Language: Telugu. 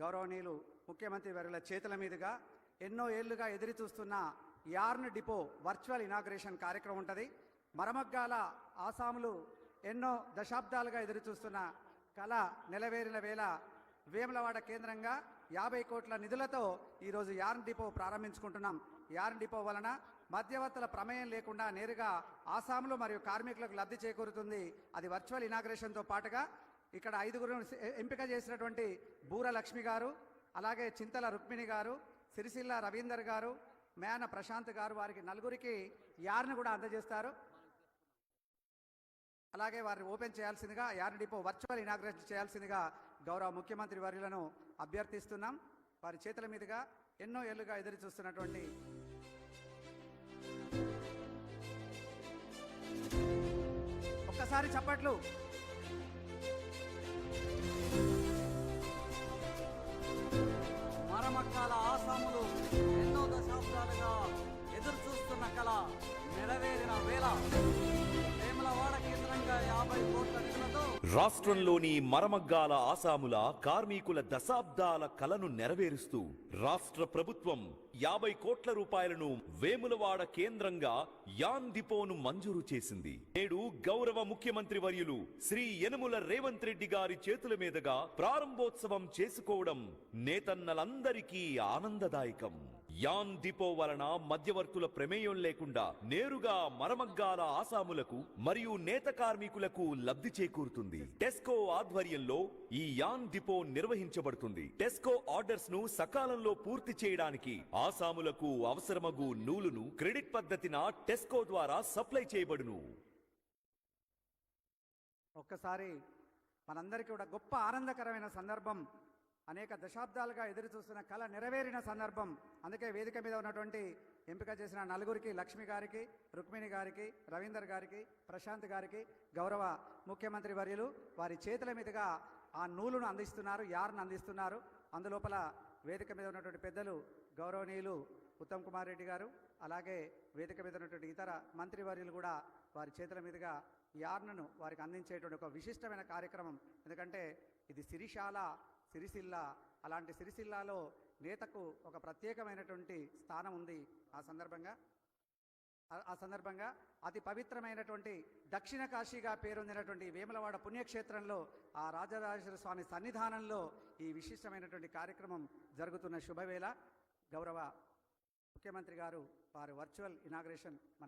గౌరవనీయులు ముఖ్యమంత్రి వర్గల చేతుల మీదుగా ఎన్నో ఏళ్ళుగా ఎదురు చూస్తున్న యార్న్ డిపో వర్చువల్ ఇనాగ్రేషన్ కార్యక్రమం ఉంటుంది. మరమగ్గాల ఆసాములు ఎన్నో దశాబ్దాలుగా ఎదురు చూస్తున్న కళ నెలవేరిన వేళ వేములవాడ కేంద్రంగా యాభై కోట్ల నిధులతో ఈరోజు యార్న్ డిపో ప్రారంభించుకుంటున్నాం. యార్న్ డిపో వలన మధ్యవర్తుల ప్రమేయం లేకుండా నేరుగా ఆసాములు మరియు కార్మికులకు లబ్ధి చేకూరుతుంది. అది వర్చువల్ ఇనాగ్రేషన్తో పాటుగా ఇక్కడ ఐదుగురు ఎంపిక చేసినటువంటి బూర లక్ష్మి గారు అలాగే చింతల రుక్మిణి గారు సిరిసిల్ల రవీందర్ గారు మేన ప్రశాంత్ గారు వారికి నలుగురికి యార్ను కూడా అందజేస్తారు. అలాగే వారిని ఓపెన్ చేయాల్సిందిగా యార్న్ డిపో వర్చువల్ ఇనాగ్రేషన్ చేయాల్సిందిగా గౌరవ ముఖ్యమంత్రి వర్యులను అభ్యర్థిస్తున్నాం. వారి చేతుల మీదుగా ఎన్నో ఏళ్ళుగా ఎదురు చూస్తున్నటువంటి ఒక్కసారి చప్పట్లు. సంవత్సరాలుగా ఎదురు చూస్తున్న కళ నెరవేరిన వేళ. వేములవాడ కేంద్రంగా యాభై కోట్ల నిధులతో రాష్ట్రంలోని మరమగ్గాల ఆసాముల కార్మికుల దశాబ్దాల కలను నెరవేరుస్తూ రాష్ట్ర ప్రభుత్వం యాభై కోట్ల రూపాయలను వేములవాడ కేంద్రంగా యాన్ డిపోను మంజూరు చేసింది. నేడు గౌరవ ముఖ్యమంత్రి వర్యులు శ్రీ యనుముల రేవంత్ రెడ్డి గారి చేతుల మీదుగా ప్రారంభోత్సవం చేసుకోవడం నేతన్నలందరికీ ఆనందదాయకం. యాన్ డిపో వలన మధ్యవర్తుల ప్రమేయం లేకుండా నేరుగా మరమగ్గాల ఆసాములకు మరియు నేత కార్మికులకు లబ్ధి చేకూరుతుంది. టెస్కో ఆధ్వర్యంలో ఈ యాన్ డిపో నిర్వహించబడుతుంది. టెస్కో ఆర్డర్స్ను సకాలంలో పూర్తి చేయడానికి ఆసాములకు అవసరమగు నూలును క్రెడిట్ పద్ధతిన టెస్కో ద్వారా సప్లై చేయబడును. ఒక్కసారి మనందరికీ కూడా గొప్ప ఆనందకరమైన సందర్భం అనేక దశాబ్దాలుగా ఎదురు చూస్తున్న కళ నెరవేరిన సందర్భం. అందుకే వేదిక మీద ఉన్నటువంటి ఎంపిక చేసిన నలుగురికి లక్ష్మి గారికి రుక్మిణి గారికి రవీందర్ గారికి ప్రశాంత్ గారికి గౌరవ ముఖ్యమంత్రి వర్యులు వారి చేతుల మీదుగా ఆ నూలును అందిస్తున్నారు యార్ను అందిస్తున్నారు. అందులోపల వేదిక మీద ఉన్నటువంటి పెద్దలు గౌరవనీయులు ఉత్తమ్ కుమార్ రెడ్డి గారు అలాగే వేదిక మీద ఉన్నటువంటి ఇతర మంత్రివర్యులు కూడా వారి చేతుల మీదుగా యార్నను వారికి అందించేటువంటి ఒక విశిష్టమైన కార్యక్రమం. ఎందుకంటే ఇది సిరిశాల సిరిసిల్ల అలాంటి సిరిసిల్లాలో నేతకు ఒక ప్రత్యేకమైనటువంటి స్థానం ఉంది ఆ సందర్భంగా. ఆ- సందర్భంగా అతి పవిత్రమైనటువంటి దక్షిణ కాశీగా పేరొందినటువంటి వేములవాడ పుణ్యక్షేత్రంలో ఆ రాజరాజేశ్వర స్వామి సన్నిధానంలో ఈ విశిష్టమైనటువంటి కార్యక్రమం జరుగుతున్న శుభవేళ. గౌరవ ముఖ్యమంత్రి గారు వారి వర్చువల్ ఇనాగ్రేషన్ మనం